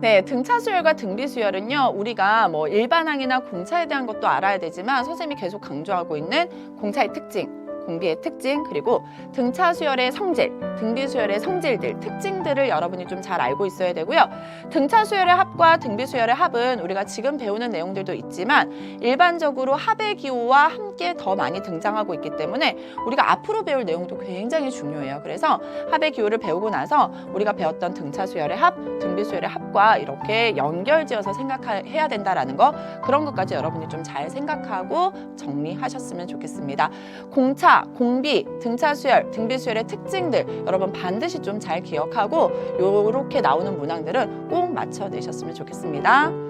네, 등차 수열과 등비 수열은요, 우리가 뭐 일반항이나 공차에 대한 것도 알아야 되지만 선생님이 계속 강조하고 있는 공차의 특징, 공비의 특징, 그리고 등차 수열의 성질, 등비 수열의 성질들, 특징들을 여러분이 좀 잘 알고 있어야 되고요. 등차 수열의 합과 등비 수열의 합은 우리가 지금 배우는 내용들도 있지만 일반적으로 합의 기호와 함께 더 많이 등장하고 있기 때문에 우리가 앞으로 배울 내용도 굉장히 중요해요. 그래서 합의 기호를 배우고 나서 우리가 배웠던 등차 수열의 합, 등비 수열의 합과 이렇게 연결지어서 생각해야 된다라는 거 그런 것까지 여러분이 좀 잘 생각하고 정리하셨으면 좋겠습니다. 공차, 공비, 등차 수열, 등비 수열의 특징들 여러분 반드시 좀 잘 기억하고 요렇게 나오는 문항들은 꼭 맞춰내셨으면 좋겠습니다.